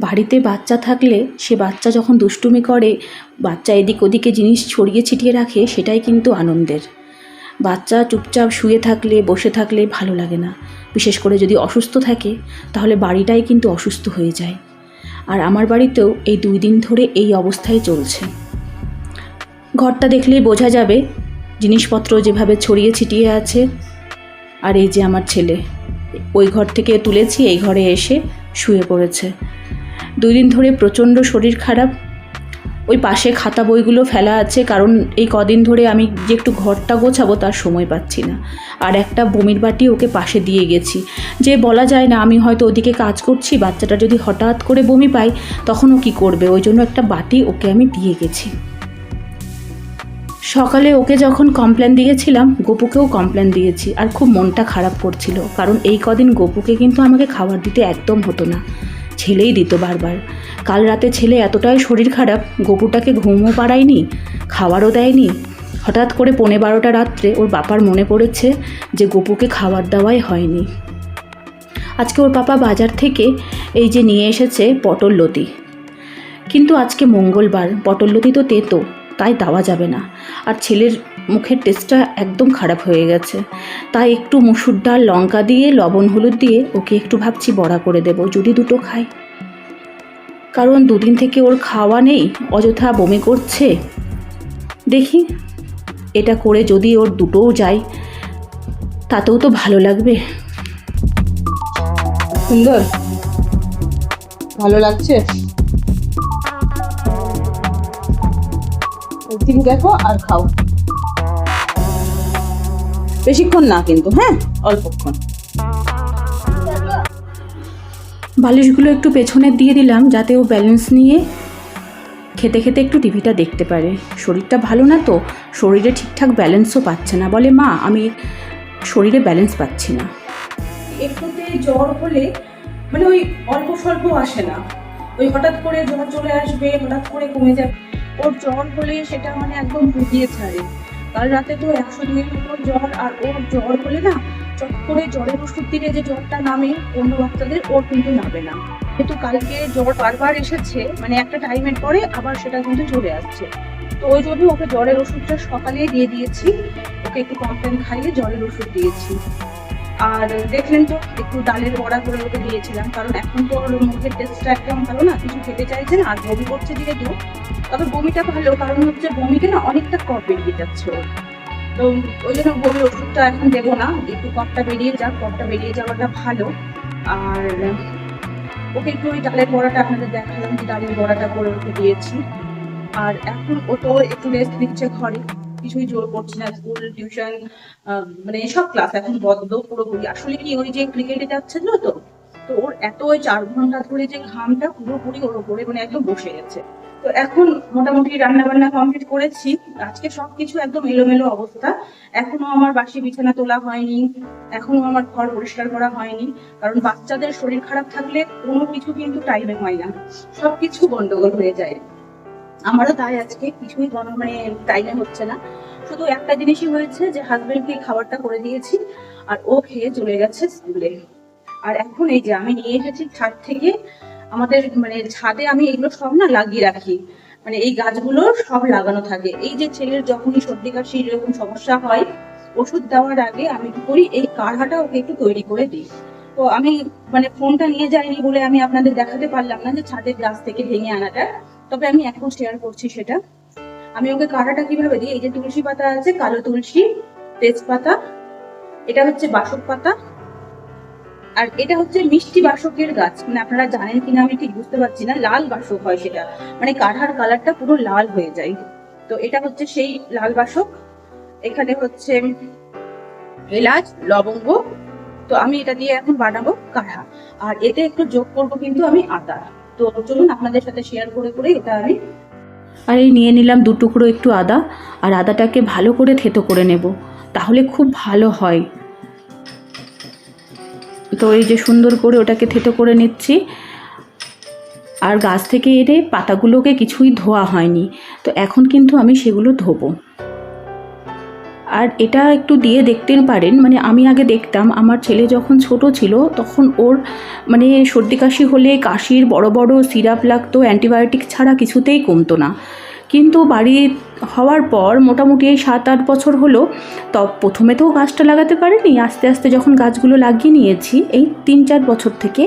বাড়িতে বাচ্চা থাকলে সে বাচ্চা যখন দুষ্টুমি করে, বাচ্চা এদিক ওদিকে জিনিস ছড়িয়ে ছিটিয়ে রাখে, সেটাই কিন্তু আনন্দের। বাচ্চা চুপচাপ শুয়ে থাকলে, বসে থাকলে ভালো লাগে না। বিশেষ করে যদি অসুস্থ থাকে, তাহলে বাড়িটাই কিন্তু অসুস্থ হয়ে যায়। আর আমার বাড়িতেও এই দুই দিন ধরে এই অবস্থায় চলছে। ঘরটা দেখলেই বোঝা যাবে, জিনিসপত্র যেভাবে ছড়িয়ে ছিটিয়ে আছে, আর এই যে আমার ছেলে, ওই ঘর থেকে তুলেছি, এই ঘরে এসে শুয়ে পড়েছে। দুই দিন ধরে প্রচণ্ড শরীর খারাপ। ওই পাশে খাতা বইগুলো ফেলা আছে, কারণ এই কদিন ধরে আমি যে একটু ঘরটা গোছাবো তার সময় পাচ্ছি না। আর একটা বমির বাটি ওকে পাশে দিয়ে গেছি। যে বলা যায় না, আমি হয়তো ওদিকে কাজ করছি, বাচ্চাটা যদি হঠাৎ করে বমি পায় তখন ও কী করবে? ওই জন্য একটা বাটি ওকে আমি দিয়ে গেছি। সকালে ওকে যখন কমপ্লেন দিয়েছিলাম, গপুকেও কমপ্লেন দিয়েছি। আর খুব মনটা খারাপ করছিল, কারণ এই কদিন গপুকে কিন্তু আমাকে খাবার দিতে একদম হতো না। ছেলেই দিত বারবার। কাল রাতে ছেলে এতটাই শরীর খারাপ, গপুটাকে ঘুমও পাড়ায়নি খাবারও দেয়নি। হঠাৎ করে পৌনে বারোটা রাত্রে ওর বাপার মনে পড়েছে যে গপুকে খাবার দেওয়াই হয়নি। আজকে ওর পাপা বাজার থেকে এই যে নিয়ে এসেছে পটল লতি। কিন্তু আজকে মঙ্গলবার, পটল লতি তো তেতো, তাই দেওয়া যাবে না। আর ছেলের মুখের টেস্টটা একদম খারাপ হয়ে গেছে। তাই একটু মুসুর ডাল, লঙ্কা দিয়ে, লবণ, হলুদ দিয়ে ওকে একটু ভাবছি বড়া করে দেবো, যদি দুটো খায় কারণ দুদিন থেকে ওর খাওয়া নেই, অযথা বমি করছে। দেখি, এটা করে যদি ওর দুটোও যায়, তাতেও তো ভালো লাগবে। সুন্দর। ভালো লাগছে? দেখো আর খাও। বেশিক্ষণ না কিন্তু হ্যাঁ? অল্পক্ষণ। বালিশগুলো একটু পেছনে দিয়ে দিলাম যাতে ও ব্যালেন্স নিয়ে খেতে খেতে একটু টিভিটা দেখতে পারে। শরীরটা ভালো না তো শরীরে ঠিকঠাক ব্যালেন্সও পাচ্ছে না। বলে মা আমি শরীরে ব্যালেন্স পাচ্ছি না। একটুতে জ্বর হলে মানে ওই অল্প স্বল্প আসে না। ওই হঠাৎ করে জ্বর চলে আসবে হঠাৎ করে কমে যাবে। ওর জ্বর হলে সেটা মানে একদম ভুগিয়ে ছাড়ে। কাল রাতে তো একশো দুইয়ের উপর জ্বর, আর ওর জ্বর হলে না, চট করে জ্বরের ওষুধ দিলে যে জ্বরটা নামে, অন্য বাচ্চাদের ওর কিন্তু নামে না। কিন্তু কালকে জ্বর বারবার এসেছে মানে একটা টাইমের পরে আবার সেটা কিন্তু চলে আসছে। তো ওই জন্য ওকে জ্বরের ওষুধটা সকালেই দিয়ে দিয়েছি। ওকে একটু কমপ্লেন খাইয়ে জ্বরের ওষুধ দিয়েছি। আর দেখলেন তো, একটু ডালের বড়া করে ওকে দিয়েছিলাম, কারণ এখন তো ওর মুখের টেস্টটা একদম ভালো না, কিছু খেতে চাইছে না, আর বমি করছে যেহেতু তবে বমিটা ভালো, কারণ হচ্ছে বমিতে না অনেকটা কফ বেরিয়ে যাচ্ছে তো ওই জন্য বমির ওষুধটা এখন দেবো না, একটু কফটা বেরিয়ে যাক কফটা বেরিয়ে যাওয়াটা ভালো। আর ওকে একটু ওই ডালের বড়াটা আপনাদের দেখালাম, যে ডালের বড়াটা করে ওকে দিয়েছি। আর এখন ও তো একটু রেস্ট নিচ্ছে ঘরে। কিছুই জোর করছি না স্কুল টিউশন মানে সব ক্লাস এখন বন্ধ পুরোপুরি। আসলে কি ওই যে ক্রিকেটে যাচ্ছিল তো তো ওর এত ওই চার ঘণ্টা ধরে যে ঘামটা পুরোপুরি ওর উপরে মানে একদম বসে গেছে। তো এখন মোটামুটি রান্না বান্না কমপ্লিট করেছি, আজকে সবকিছু একদম এলোমেলো অবস্থা। এখনও আমার বাসি বিছানা তোলা হয়নি, এখনও আমার ঘর পরিষ্কার করা হয়নি, কারণ বাচ্চাদের শরীর খারাপ থাকলে কোনো কিছু কিন্তু টাইমে হয় না। সবকিছু গন্ডগোল হয়ে যায়। আমারও তাই আজকে, কিছুই মানে টাইমে হচ্ছে না। শুধু একটা জিনিসই হয়েছে যে হাজবেন্ডকে খাবারটা করে দিয়েছি, আর ও খেয়ে চলে গেছে স্কুলে। আর এখন এই যে আমি নিয়ে এসেছি ছাদ থেকে, আমাদের মানে ছাদে আমি এগুলো সব না লাগিয়ে রাখি। মানে এই গাছগুলো সব লাগানো থাকে। এই যে ছেলের যখনই সর্দি কাশি এরকম সমস্যা হয়, ওষুধ দেওয়ার আগে আমি কি করি, এই কাঢ়াটা ওকে একটু তৈরি করে দিই। তো আমি মানে ফোনটা নিয়ে যাইনি বলে আমি আপনাদের দেখাতে পারলাম না যে ছাদের গাছ থেকে ভেঙে আনাটা। তবে আমি এখন শেয়ার করছি সেটা। আমি ওকে কাঢ়াটা কীভাবে দিই? এই যে তুলসী পাতা আছে, কালো তুলসী, তেজপাতা, এটা হচ্ছে বাসক পাতা, আর এটা হচ্ছে মিষ্টি বাসকের গাছ। মানে আপনারা জানেন কিনা আমি ঠিক বুঝতে পারছি না, লাল বাসক হয় সেটা। মানে কাঠার কালারটা পুরো লাল হয়ে যায়। তো এটা হচ্ছে সেই লাল বাসক। এখানে হচ্ছে এলাচ, লবঙ্গ। তো আমি এটা দিয়ে এখন বানাবো কাঢ়া আর এতে একটু যোগ করব কিন্তু আমি আদা। তো চলুন আপনাদের সাথে শেয়ার করে করে এটা আমি আর এই নিয়ে নিলাম দু টুকরো একটু আদা, আর আদাটাকে ভালো করে থেতো করে নেব, তাহলে খুব ভালো হয়। তো এই যে সুন্দর করে ওটাকে থেতো করে নিচ্ছি, আর গাছ থেকে এনে পাতাগুলোকে কিছুই ধোয়া হয়নি, তো এখন কিন্তু আমি সেগুলো ধোবো। আর এটা একটু দিয়ে দেখতে পারেন। মানে আমি আগে দেখতাম, আমার ছেলে যখন ছোট ছিল, তখন ওর মানে সর্দি কাশি হলে কাশির বড় বড় সিরাপ লাগতো, অ্যান্টিবায়োটিক ছাড়া কিছুতেই কমতো না। কিন্তু বাড়ি হওয়ার পর মোটামুটি এই সাত আট বছর হলো তো প্রথমে তো গাছটা লাগাতে পারেনি, আস্তে আস্তে যখন গাছগুলো লাগিয়ে নিয়েছি, এই তিন চার বছর থেকে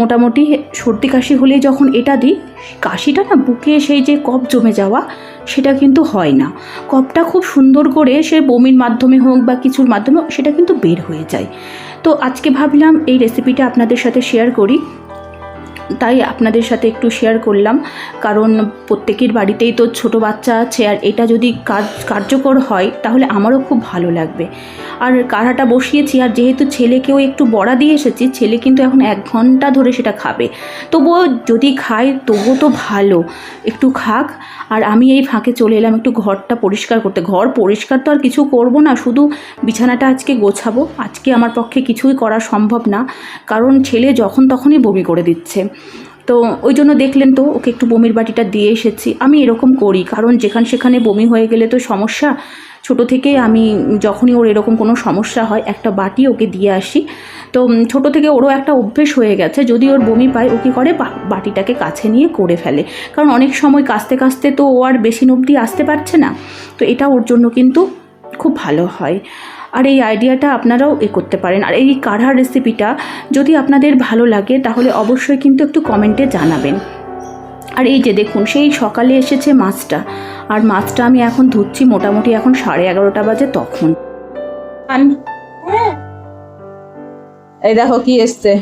মোটামুটি সর্দি কাশি হলে যখন এটা দিই, কাশিটা না বুকে সেই যে কফ জমে যাওয়া সেটা কিন্তু হয় না। কপটা খুব সুন্দর করে সে বমির মাধ্যমে হোক বা কিছুর মাধ্যমে সেটা কিন্তু বের হয়ে যায়। তো আজকে ভাবলাম এই রেসিপিটা আপনাদের সাথে শেয়ার করি। তাই আপনাদের সাথে একটু শেয়ার করলাম। কারণ প্রত্যেকের বাড়িতেই তো ছোট বাচ্চা আছে, আর এটা যদি কাজ কার্যকর হয়, তাহলে আমারও খুব ভালো লাগবে। আর কাড়াটা বসিয়েছি, আর যেহেতু ছেলেকেও একটু বড়া দিয়ে এসেছি, ছেলে কিন্তু এখন এক ঘণ্টা ধরে সেটা খাবে। তবুও যদি খায়, তবুও তো ভালো। একটু খাক, আর আমি এই ফাঁকে চলে এলাম একটু ঘরটা পরিষ্কার করতে। ঘর পরিষ্কার তো আর কিছু করব না, শুধু বিছানাটা আজকে গোছাবো। আজকে আমার পক্ষে কিছুই করা সম্ভব না, কারণ ছেলে যখন তখনই বমি করে দিচ্ছে। তো ওই জন্য দেখলেন তো, ওকে একটু বমির বাটিটা দিয়ে এসেছি। আমি এরকম করি, কারণ যেখান সেখানে বমি হয়ে গেলে তো সমস্যা। ছোট থেকে আমি যখনই ওর এরকম কোনো সমস্যা হয়, একটা বাটি ওকে দিয়ে আসি। তো ছোট থেকে ওরও একটা অভ্যেস হয়ে গেছে, যদি ওর বমি পায়, ও কী করে? বাটিটাকে কাছে নিয়ে করে ফেলে। কারণ অনেক সময় কাস্তে কাস্তে তো ও আর বেশি অবধি আসতে পারছে না। তো এটা ওর জন্য কিন্তু খুব ভালো হয়। আর এই আইডিয়াটা আপনারাও এ করতে পারেন। আর এই কাঢ়ার রেসিপিটা যদি আপনাদের ভালো লাগে, তাহলে অবশ্যই কিন্তু একটু কমেন্টে জানাবেন। আর এই যে দেখুন, সেই সকালে এসেছে মাছটা। আর মাছটা আমি এখন ধুচ্ছি মোটামুটি এখন সাড়ে এগারোটা বাজে তখন। এই দেখো কি এসছে।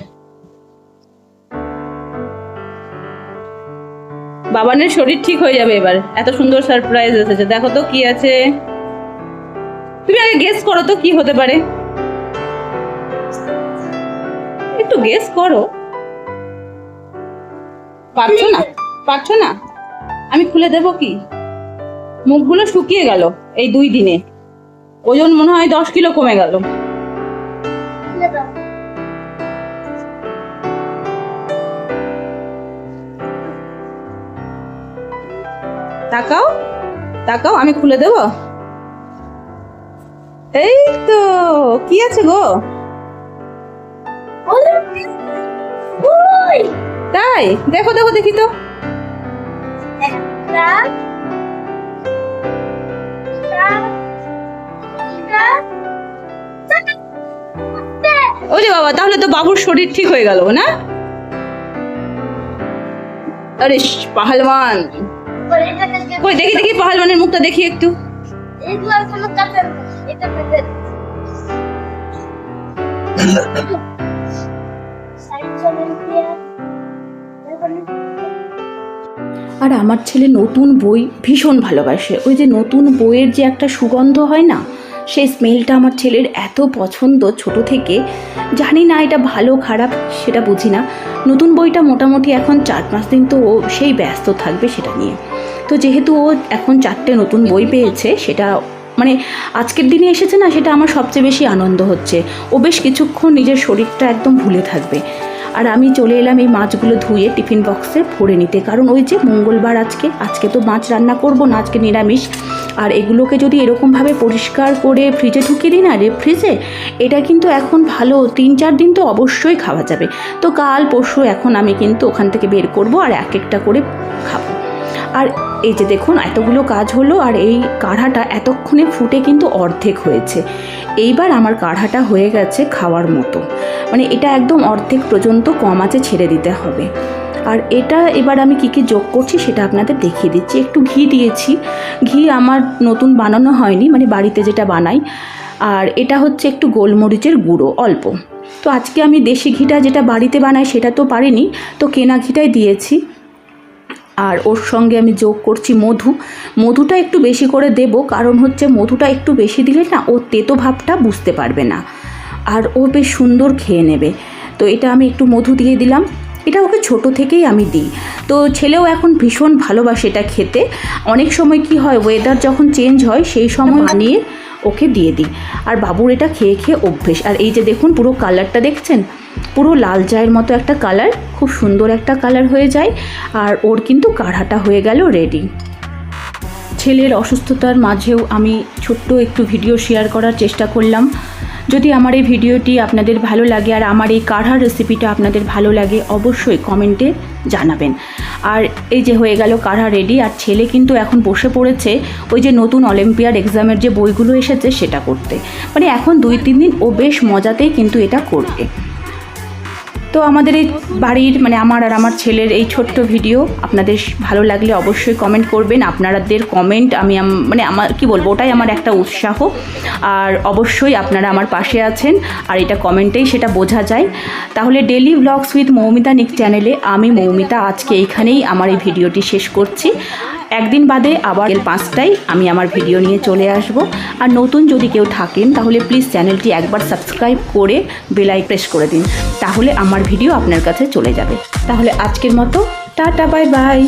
বাবানের শরীর ঠিক হয়ে যাবে এবার। এত সুন্দর সারপ্রাইজ এসেছে। দেখো তো কি আছে। তুমি আগে গেস করো তো কি হতে পারে। একটু গেস করো। পারছ না? পারছ না? আমি খুলে দেব কি? মুখগুলো শুকিয়ে গেল এই দুই দিনে। ওজন মনে হয় দশ কিলো কমে গেল। তাকাও তাকাও, আমি খুলে দেব? এই তো কি আছে গো? তাই? দেখো দেখো দেখি তো। ওরে বাবা তাহলে তো বাবুর শরীর ঠিক হয়ে গেল না? আরে পাহালওয়ান। কই দেখি দেখি পাহালওয়ানের মুখটা দেখি একটু। আর আমার ছেলে নতুন বই ভীষণ ভালোবাসে। ওই যে নতুন বইয়ের যে একটা সুগন্ধ হয় না, সেই স্মেলটা আমার ছেলের এত পছন্দ ছোট থেকে। জানি না এটা ভালো, খারাপ, সেটা বুঝি না। নতুন বইটা মোটামুটি এখন চার পাঁচ দিন তো ও সেই ব্যস্ত থাকবে সেটা নিয়ে। তো যেহেতু ও এখন চারটে নতুন বই পেয়েছে, সেটা মানে আজকের দিনে এসেছে না, সেটা আমার সবচেয়ে বেশি আনন্দ হচ্ছে। ও বেশ কিছুক্ষণ নিজের শরীরটা একদম ভুলে থাকবে। আর আমি চলে এলাম এই মাছগুলো ধুয়ে টিফিন বক্সে ভরে নিতে। কারণ ওই যে মঙ্গলবার আজকে আজকে তো মাছ রান্না করব না, আজকে নিরামিষ। আর এগুলোকে যদি এরকমভাবে পরিষ্কার করে ফ্রিজে ঢুকিয়ে দিই না রে ফ্রিজে, এটা কিন্তু এখন ভালো, তিন চার দিন তো অবশ্যই খাওয়া যাবে। তো কাল, পরশু, এখন আমি কিন্তু ওখান থেকে বের করব আর এক একটা করে খাব। আর এই যে দেখুন, এতগুলো কাজ হলো আর এই কাঢ়াটা এতক্ষণে ফুটে কিন্তু অর্ধেক হয়েছে। এইবার আমার কাঢ়াটা হয়ে গেছে খাওয়ার মতো। মানে এটা একদম অর্ধেক পর্যন্ত কম আছে ছেড়ে দিতে হবে। আর এটা এবার আমি কী কী যোগ করছি সেটা আপনাদের দেখিয়ে দিচ্ছি। একটু ঘি দিয়েছি। ঘি আমার নতুন বানানো হয়নি মানে বাড়িতে যেটা বানাই। আর এটা হচ্ছে একটু গোলমরিচের গুঁড়ো, অল্প। তো আজকে আমি দেশি ঘিটা যেটা বাড়িতে বানাই সেটা তো পারিনি, তো কেনা ঘিটাই দিয়েছি। আর ওর সঙ্গে আমি যোগ করছি মধু। মধুটা একটু বেশি করে দেব, কারণ হচ্ছে মধুটা একটু বেশি দিলে না ও তেতো ভাবটা বুঝতে পারবে না। আর ও বেশ সুন্দর খেয়ে নেবে। তো এটা আমি একটু মধু দিয়ে দিলাম। এটা ওকে ছোট থেকেই আমি দিই। তো ছেলেও এখন ভীষণ ভালোবাসে এটা খেতে। অনেক সময় কি হয় ওয়েদার যখন চেঞ্জ হয়, সেই সময় বানিয়ে ওকে দিয়ে দিই। আর বাবুর এটা খেয়ে খেয়ে অভ্যেস। আর এই যে দেখুন পুরো কালারটা দেখছেন? পুরো লাল চায়ের মতো একটা কালার, খুব সুন্দর একটা কালার হয়ে যায়, আর ওর কিন্তু কাঢ়াটা হয়ে গেল রেডি ছেলের অসুস্থতার মাঝেও আমি ছোট্ট একটু ভিডিও শেয়ার করার চেষ্টা করলাম। যদি আমার এই ভিডিওটি আপনাদের ভালো লাগে আর আমার এই কাঢ়ার রেসিপিটা আপনাদের ভালো লাগে, অবশ্যই কমেন্টে জানাবেন। আর এই যে হয়ে গেল কাঢ়া রেডি আর ছেলে কিন্তু এখন বসে পড়েছে ওই যে নতুন অলিম্পিয়াড এক্সামের যে বইগুলো এসেছে সেটা করতে। মানে এখন দুই, তিন দিন ও বেশ মজাতেই কিন্তু এটা করবে। তো আমাদের এই বাড়ির মানে আমার আর আমার ছেলের এই ছোট্ট ভিডিও আপনাদের ভালো লাগলে অবশ্যই কমেন্ট করবেন। আপনাদের কমেন্ট আমি মানে আমার, কি বলব, ওটাই আমার একটা উৎসাহ। আর অবশ্যই আপনারা আমার পাশে আছেন, আর এটা কমেন্টেই সেটা বোঝা যায়। তাহলে ডেলি ব্লগস উইথ মৌমিতা নিক চ্যানেলে আমি মৌমিতা আজকে এইখানেই আমার এই ভিডিওটি শেষ করছি। একদিন বাদে আবার পাঁচটায় আমি আমার ভিডিও নিয়ে চলে আসব। আর নতুন যদি কেউ থাকেন, তাহলে প্লিজ চ্যানেলটি একবার সাবস্ক্রাইব করে বেলাই প্রেস করে দিন। তাহলে আমার ভিডিও আপনার কাছে চলে যাবে। তাহলে আজকের মতো, টাটা বাই বাই